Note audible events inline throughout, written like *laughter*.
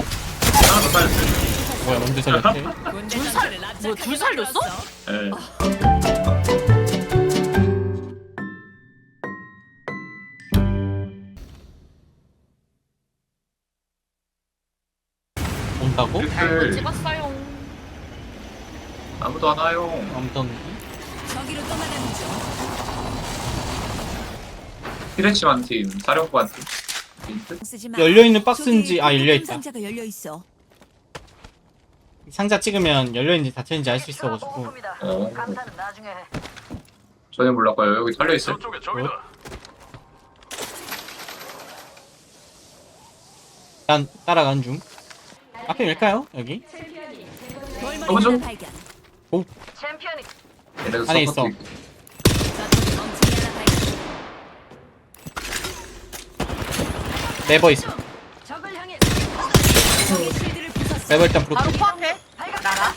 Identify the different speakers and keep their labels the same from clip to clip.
Speaker 1: 하나 더 살렸어요.
Speaker 2: 뭐야 언제 살렸지?
Speaker 3: 둘 살, 뭐, 둘 살렸어?
Speaker 1: 예.
Speaker 2: 온다고?
Speaker 1: 댓글
Speaker 3: 찍었어요.
Speaker 1: 아무도 안 와요.
Speaker 2: 아무튼
Speaker 4: 저기로 떠나가는 중.
Speaker 1: 피레치만 팀, 사령관 팀. 민트?
Speaker 4: 쓰지 마.
Speaker 2: 열려 있는 박스인지
Speaker 4: 저기
Speaker 2: 아 열려 있다.
Speaker 4: 상자가 열려 있어.
Speaker 2: 상자 찍으면 열려 있는지 닫혀 있는지 알 수 있어가지고
Speaker 1: 어. 전혀 몰랐고요. 여기 살려 있어요.
Speaker 5: 저쪽에 적이다.
Speaker 2: 난 따라간 중. 앞에 밀까요? 여기?
Speaker 1: 어머, 좀. 얘네도
Speaker 2: 안에 있어.
Speaker 1: 서포트 있고.
Speaker 4: 저쪽에 멍청이 하나 발견.
Speaker 2: 네버 있어. 네버 일단.
Speaker 3: 바로 코앞에. 라라.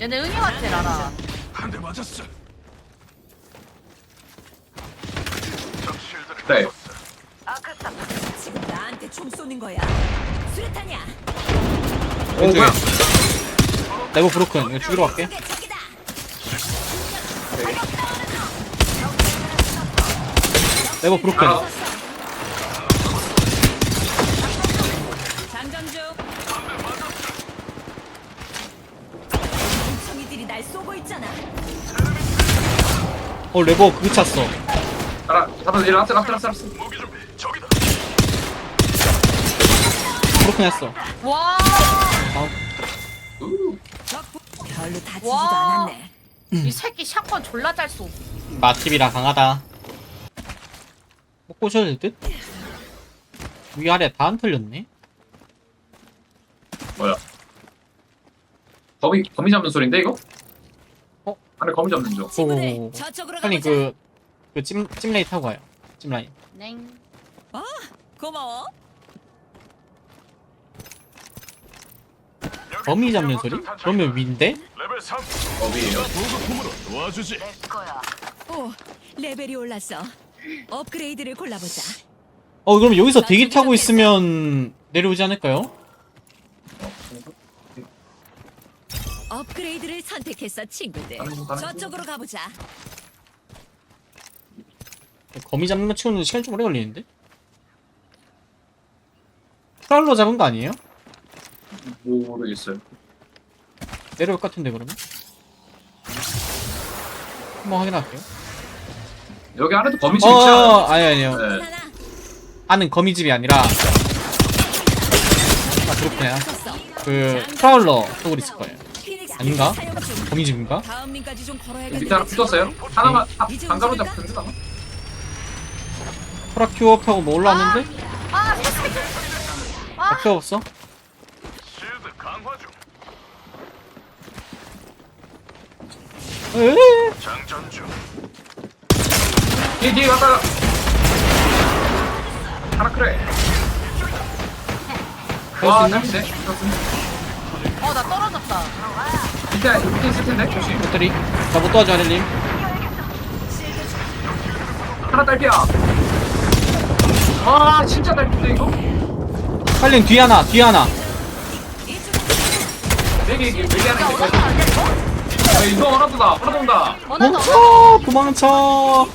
Speaker 3: 얘네 응애 같아, 라라.
Speaker 5: 한대 맞았어. 적 실드를
Speaker 1: 그래.
Speaker 4: 지금 나한테 총 쏘는 거야. 수류탄이야.
Speaker 1: 오,
Speaker 2: 왼쪽에.
Speaker 1: 뭐야?
Speaker 2: 네버 브로큰. 이거 죽이러 갈게.
Speaker 4: 저
Speaker 2: 네버 브로큰.
Speaker 1: 아,
Speaker 4: 장전 중. 멍청이들이 날 쏘고 있잖아.
Speaker 2: 어 레버 그거 찼어.
Speaker 1: 알아. 잡아, 이리 라스, 라스, 라스, 라스.
Speaker 5: 무기 좀 적이다.
Speaker 2: 브로큰 했어.
Speaker 3: 와.
Speaker 1: 우.
Speaker 4: 별로 다치지도
Speaker 3: 와.
Speaker 4: 않았네.
Speaker 3: 이 새끼 샷건 졸라 잘 쏘.
Speaker 2: 맛집이라 강하다. 못 보셔도 될 듯? 위아래 다 안 털렸네?
Speaker 1: 뭐야? 거미, 거미 잡는 소린데, 이거?
Speaker 2: 어?
Speaker 1: 안에 거미 잡는 중.
Speaker 2: 오.
Speaker 4: 저쪽으로
Speaker 2: 아니
Speaker 4: 가보자.
Speaker 2: 그, 그 찜, 찜레이 타고 가요. 찜라인.
Speaker 3: 냉.
Speaker 4: 고마워.
Speaker 2: 거미 잡는 소리? 그러면 위인데?
Speaker 5: 레벨 3
Speaker 1: 거미예요.
Speaker 5: 보급품으로 도와주지.
Speaker 4: 오, 레벨이 올랐어. 업그레이드를 골라보자.
Speaker 2: 어 그럼 여기서 대기 타고 있으면 내려오지 않을까요?
Speaker 4: 업그레이드를 선택했어, 친구들. 저쪽으로 가보자.
Speaker 2: 거미 잡는 거 치고는 시간 좀 오래 걸리는데? 프랄로 잡은 거 아니에요?
Speaker 1: 모르겠어요.
Speaker 2: 내려올 것 같은데 그러면? 한번 확인할게요
Speaker 1: 여기 안에도 거미집 있지 않아요?
Speaker 2: 어 아니 아니요
Speaker 1: 네.
Speaker 4: 하나.
Speaker 2: 아는 거미집이 아니라 아 그렇구나. 그 프라울러 쪽으로 있을 거예요 아닌가? 거미집인가?
Speaker 4: 다음 민까지 좀 걸어야겠는데.
Speaker 1: 밑에 하나 붙었어요? 하나만, 아,
Speaker 4: 이제
Speaker 1: 반가로
Speaker 4: 움직일까?
Speaker 1: 잡던데, 아마?
Speaker 2: 프라큐업하고 뭐 올라왔는데?
Speaker 3: 아.
Speaker 2: 아, 필요 없어?
Speaker 5: 실드 강화 중.
Speaker 2: 에이
Speaker 5: 장전 중.
Speaker 1: 뒤에, 뒤에 갔다가. 하나 그래. 와? 재밌네.
Speaker 3: 어, 나 떨어졌다.
Speaker 1: 밑에, 밑에 있을 텐데, 조심.
Speaker 2: 배터리 나못 도와줘 아델님
Speaker 1: 하나 딸피야. 와, 진짜 딸피인데, 이거?
Speaker 2: 빨리 뒤에 하나 뒤에 하나
Speaker 1: 여기, 여기, 여기 하나 있네. 야, 이거 하나도다. 하나 온다.
Speaker 3: 어느 너?
Speaker 2: 도망쳐 도망쳐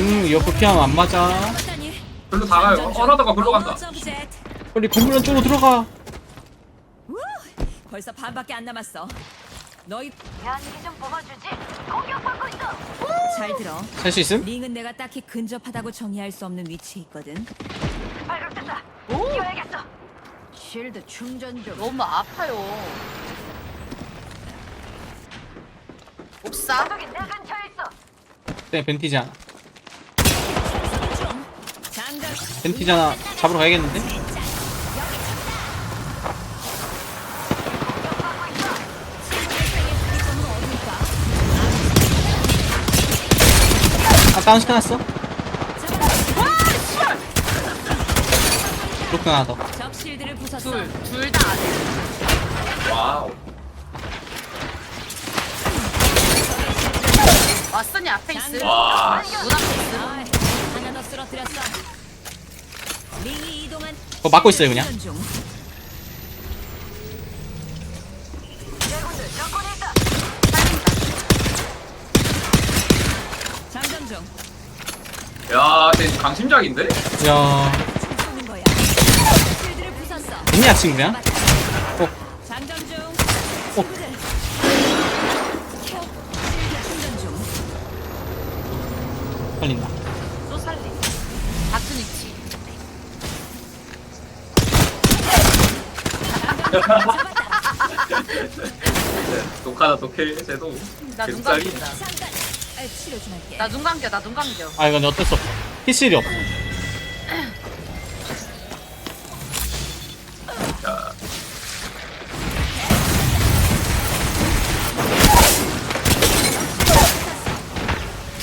Speaker 2: 응 이어폰 피하면 안 맞아?
Speaker 1: 글로 다 가요. 어, 하나도가 글로 간다.
Speaker 2: 빨리 건물원 쪽으로 들어가
Speaker 4: 우! 벌써 반밖에 안 남았어. 너희
Speaker 6: 연기 좀 뽑아주지. 공격받고 있어.
Speaker 4: 잘 들어.
Speaker 2: 살 수 있음?
Speaker 4: 링은 내가 딱히 근접하다고 정의할 수 없는 위치에 있거든.
Speaker 6: 발각됐다. 뛰어야겠어.
Speaker 3: 쉴드 충전 중. 너무 아파요. 옥사?
Speaker 6: 저기 내 근처에 있어.
Speaker 2: 네 벤티지
Speaker 4: 장전.
Speaker 2: 하나 잡으러 가야겠는데? 아 다운 시켜놨어 그렇구나 하나
Speaker 4: 더적 실드를 부쉈어.
Speaker 3: 둘, 둘다안 해.
Speaker 1: 와우.
Speaker 3: 왓슨이 앞에 있음.
Speaker 1: 와.
Speaker 3: 문 앞에 있음.
Speaker 4: 아, 하나 더 쓰러뜨렸어.
Speaker 2: 그거 막고 있어요, 그냥.
Speaker 1: 야, 쟤 강심장인데?
Speaker 2: 야. 있냐 친구야?
Speaker 4: 장전 중.
Speaker 2: 어. 걸린다
Speaker 1: 독하다, 독해. 쟤도.
Speaker 3: 나 눈
Speaker 1: 개짜리.
Speaker 3: 감긴다.
Speaker 4: 아.
Speaker 3: 나눈 감겨. 나 눈 감겨.
Speaker 2: 아 이건 어쩔 수 없어 히실이 없어
Speaker 1: 야,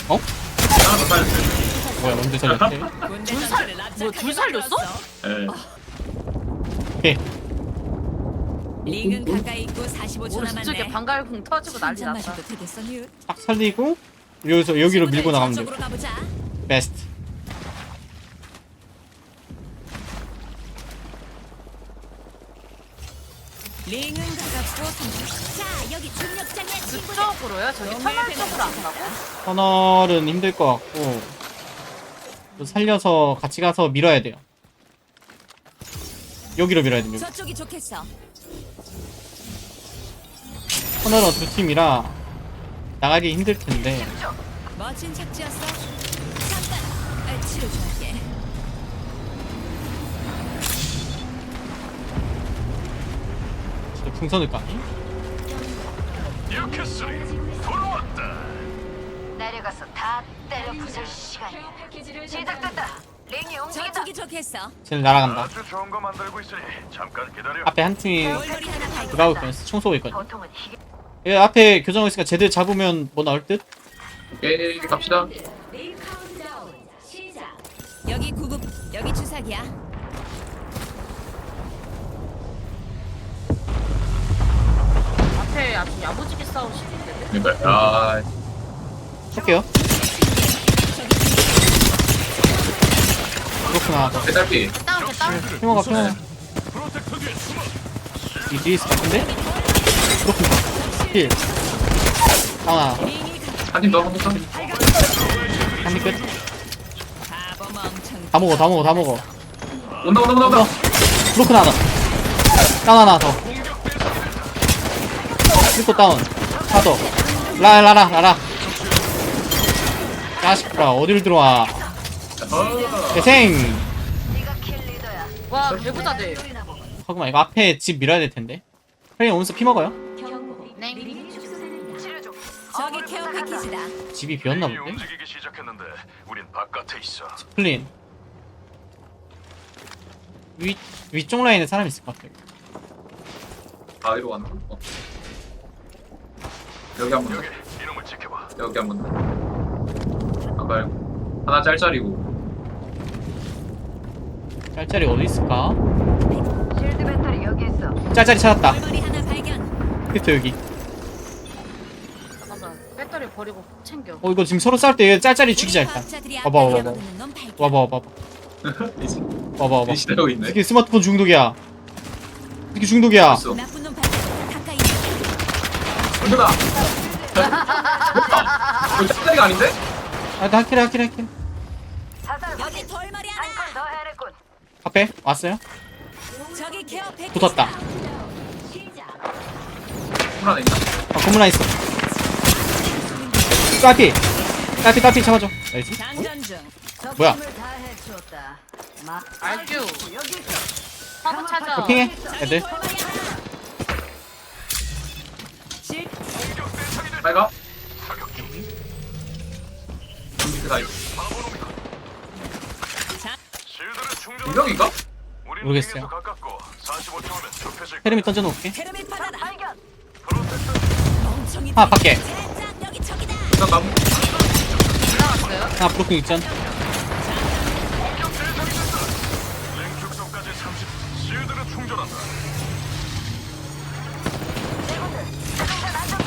Speaker 2: 어?
Speaker 1: 하나 더 살렸어요.
Speaker 2: 뭐야 언제 살렸지?
Speaker 4: 군대
Speaker 3: 둘 뭐둘 살렸어?
Speaker 1: 예.
Speaker 2: 오케이
Speaker 4: 링은 가까이 있고 45초
Speaker 3: 오른쪽에
Speaker 4: 남았네.
Speaker 3: 방갈궁 터지고 난리
Speaker 4: 한잔
Speaker 3: 났다.
Speaker 4: 마셔도 되겠어, 뉴?
Speaker 2: 딱 살리고 여기서 여기로 밀고 나가면 돼
Speaker 4: 저쪽으로 가보자.
Speaker 2: 베스트
Speaker 4: 링은 가깝고. 자, 여기 친구들.
Speaker 3: 그쪽으로요? 저기 터널 쪽으로 안 가고?
Speaker 2: 터널은 힘들 것 같고 또 살려서 같이 가서 밀어야 돼요 여기로 밀어야 돼 여기.
Speaker 4: 저쪽이 좋겠어.
Speaker 2: 터널은 두 팀이라 나가기 힘들 텐데
Speaker 4: 멋진 착지였어. 잠깐. 아, 치료 좀 할게.
Speaker 2: 진짜 풍선을 까니?
Speaker 5: 뉴캐슬이 돌아왔다.
Speaker 6: 내려가서 다 때려 부술 시간이야. 시작됐다. 링이 움직인다.
Speaker 4: 저쪽이 좋겠어.
Speaker 2: 쟤는 날아간다
Speaker 5: 아주 좋은 거 만들고 있으니 잠깐 기다려.
Speaker 2: 앞에 한 팀이
Speaker 4: 돌머리 하나 발견.
Speaker 2: 들어가고 있거든 총 쏘고 있거든
Speaker 6: 보통은
Speaker 2: 얘 앞에 교정하고 있으니까 제대로 잡으면 뭐 나올 듯?
Speaker 1: 오케이, 갑시다.
Speaker 4: 여기 구급, 여기 주사기야.
Speaker 3: 앞에 아주 야무지게 싸우시는데.
Speaker 1: 그러니까, 아,
Speaker 2: 쏠게요 그렇구나
Speaker 1: 배달비.
Speaker 3: 다운, 다운.
Speaker 5: 프로텍터 뒤에 숨어.
Speaker 2: 이 뒤에 있을 것 같은데? 그렇구나 힐 하나
Speaker 4: 링이 가.
Speaker 1: 한팀 더, 한팀 더.
Speaker 2: 한입 끝.
Speaker 4: 바보 멍청.
Speaker 2: 다 먹어 다 먹어 다 먹어
Speaker 1: 온다, 온다, 온다, 온다.
Speaker 2: 브로큰 하나 다운 하나 더 슬퍼 다운 하나 더 라라 야식구라 어디를 들어와
Speaker 1: 어.
Speaker 2: 대생
Speaker 6: 리더야.
Speaker 3: 와, 개부자들.
Speaker 2: 잠깐만 이거 앞에 집 밀어야 될 텐데 형님 오면서 피 먹어요?
Speaker 3: 네.
Speaker 4: 저기 케어 패키지다.
Speaker 2: 집이 비었나 본데?
Speaker 5: 움직이기 시작했는데 우린 바깥에 있어.
Speaker 2: 플린 위, 위쪽 라인에 사람 있을 것 같아
Speaker 1: 가는 거. 어. 여기 한번 더.
Speaker 5: 여기 이놈을 지켜봐.
Speaker 1: 여기 한 번 더. 아, 말고. 하나 짤짤이고.
Speaker 2: 짤짤이 어디 있을까?
Speaker 6: 실드 배터리 여기 있어.
Speaker 2: 짤짤이 찾았다
Speaker 4: 돌머리 하나 발견.
Speaker 2: 히트 여기
Speaker 3: 잠깐만. 배터리 버리고 챙겨.
Speaker 2: 어 이거 지금 서로 싸울 때 짤짤이 죽이자 일단 와봐, 와봐, 와봐. 와봐 와봐 와봐 와봐 와봐
Speaker 1: 리시되고 있네.
Speaker 2: 이게 스마트폰 중독이야 이게 중독이야
Speaker 1: 있어.
Speaker 4: 나쁜 놈 발견. 가까이.
Speaker 1: 뭐야? 이거 *laughs* 짤짤이가 아닌데?
Speaker 2: 아 하키라 하키라 하키라
Speaker 6: 자살
Speaker 4: 여기
Speaker 6: 확인.
Speaker 4: 돌머리
Speaker 6: 한건
Speaker 4: 하나.
Speaker 6: 더 해냈군.
Speaker 2: 앞에 왔어요? 붙었다
Speaker 1: 있나?
Speaker 2: 아 건물 안에 있어 까피 까피 까피 잡아줘 나이스
Speaker 4: 장전 중.
Speaker 2: 뭐야?
Speaker 3: 알죠? 찾아.
Speaker 2: 핑해 애들.
Speaker 1: 실빨 가? 밑에 다 있어.
Speaker 5: 실드를 충전. 우린
Speaker 2: 모르겠어요.
Speaker 5: 링에서 가깝고 45초면 좁혀질
Speaker 2: 테르미 던져놓을게
Speaker 4: 테르밋 멍청이.
Speaker 2: 하나 밖에
Speaker 4: 젠장 여기 저기다.
Speaker 1: 일단 나무.
Speaker 3: 지나갔어요?
Speaker 2: 하나 브로킹 있전
Speaker 5: 링 축소까지 30. 실드를 충전한다.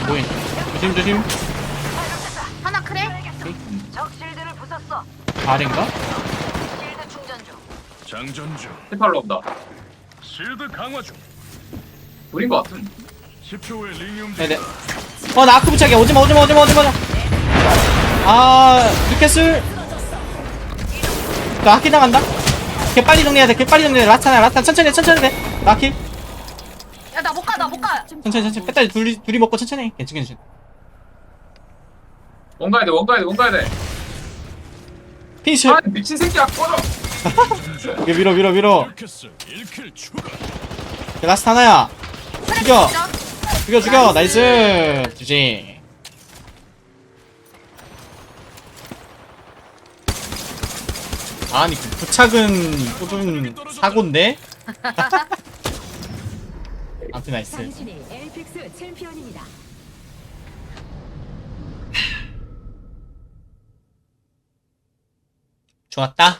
Speaker 2: 보인 조심 조심
Speaker 3: 하나?
Speaker 6: 떨어졌어.
Speaker 2: 아래인가?
Speaker 5: 장전 중.
Speaker 1: 세팔로 온다.
Speaker 5: 실드 강화 중.
Speaker 1: 우린 거 같은.
Speaker 5: 10초 후에 링이 움직여.
Speaker 2: 네네. 어, 나 아크 부착이야. 오지마, 오지마, 오지마, 오지마. 아, 뉴캐슬. 나 아키 당한다? 걔 빨리 정리해야 돼. 걔 빨리 정리해. 라타나, 라타. 천천히 해, 천천히 해. 나 아키.
Speaker 3: 야 나 못 가 나 못 가.
Speaker 2: 천천히, 천천히. 빼따리 둘이, 둘이 먹고 천천히 해. 괜찮, 괜찮.
Speaker 1: 원 가야 돼, 원 가야 돼, 원 가야 돼.
Speaker 2: 피니쉬.
Speaker 1: 아, 미친 새끼야, 꺼져.
Speaker 2: 오케이, 밀어, 밀어, 밀어.
Speaker 5: 캐스 1킬 추가.
Speaker 2: 걔 라스트 하나야. 죽여. 죽여, 죽여. 나이스. 주지. 아니, 그 부착은 조금 사고인데? *laughs* 아무튼 나이스.
Speaker 4: 당신이 엘픽스 챔피언입니다.
Speaker 2: 좋았다.
Speaker 1: 우.